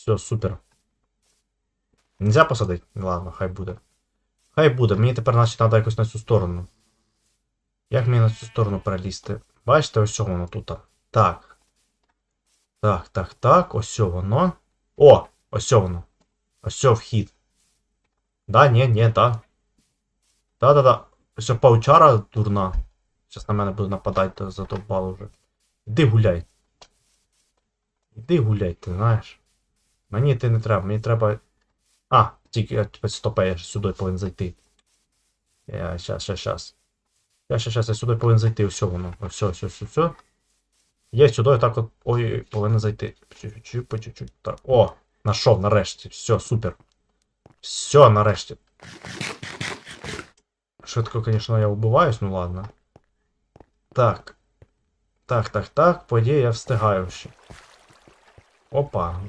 Все, супер. Нельзя посадити? Ладно, хай буде. Хай буде. Мені тепер, значить, треба якось на цю сторону. Як мені на цю сторону перелізти? Бачите, ось воно тут. Так. Так, так, так, ось воно. О! Ось воно. Ось вхід. Да, ні, ні, да. Да-да-да. Ось паучара дурна. Зараз на мене буде нападати, задовбало вже. Іди гуляй. Іди гуляй, ти знаєш. Мені ти не треба, мені треба. А, тільки я стопе, я сюди повинен зайти. Я щас, щас, щас. Я щас, щас, я сюди повинен зайти, все воно. Все, все, все, все. Я сюди так от. Ой, повинен зайти. Чуть-чуть, по чуть-чуть. Так. О! Нашов, нарешті. Все, супер. Все, нарешті. Швидко, звісно, я вбиваюсь, ну ладно. Так. Так, так, так, по ідеї я встигаю ще. Опа,